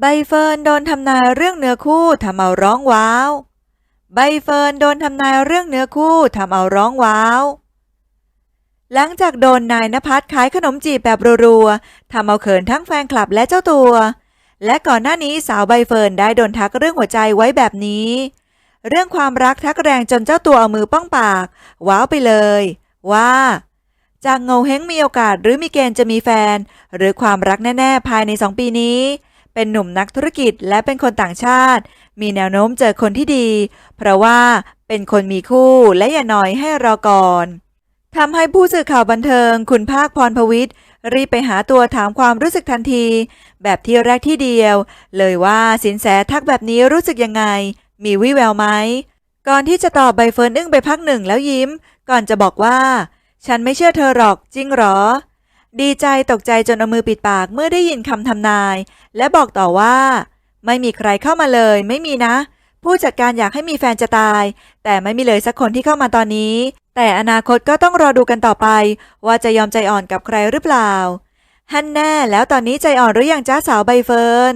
ใบเฟิร์นโดนทำนายเรื่องเนื้อคู่ทำเอาร้องว้าว ใบเฟิร์นโดนทำนายเรื่องเนื้อคู่ทำเอาร้องว้าว หลังจากโดนนายนภัสขายขนมจีบแบบรัวๆทำเอาเขินทั้งแฟนคลับและเจ้าตัว และก่อนหน้านี้สาวใบเฟิร์นได้โดนทักเรื่องหัวใจไว้แบบนี้ เรื่องความรักทักแรงจนเจ้าตัวเอามือป้องปาก ว้าวไปเลย ว่าจากเงาเฮงมีโอกาสหรือมีเกณฑ์จะมีแฟน หรือความรักแน่ๆภายใน2ปีนี้ เป็นหนุ่มนักธุรกิจและเป็นคนต่างชาติ มีแนวโน้มเจอคนที่ดี เพราะว่าเป็นคนมีคู่และอย่าหน่อยให้รอก่อนทำให้ผู้สื่อข่าวบันเทิง คุณภาคพรพวิทย์รีบไปหาตัวถามความรู้สึกทันที แบบที่แรกที่เดียว เลยว่าสินแสทักแบบนี้รู้สึกยังไง มีวิแววไหมก่อนที่จะตอบใบเฟิร์นอึ้งไปพักหนึ่งแล้วยิ้ม ก่อนจะบอกว่า ฉันไม่เชื่อเธอหรอกจริงหรอ ดีใจตกใจจนเอามือปิดปากเมื่อได้ยินคำทำนาย และบอกต่อว่า ไม่มีใครเข้ามาเลย ไม่มีนะ ผู้จัดการอยากให้มีแฟนจะตาย แต่ไม่มีเลยสักคนที่เข้ามาตอนนี้ แต่อนาคตก็ต้องรอดูกันต่อไป ว่าจะยอมใจอ่อนกับใครหรือเปล่าฮันแน่แล้วตอนนี้ใจอ่อนหรือยังจ้าสาวใบเฟิร์น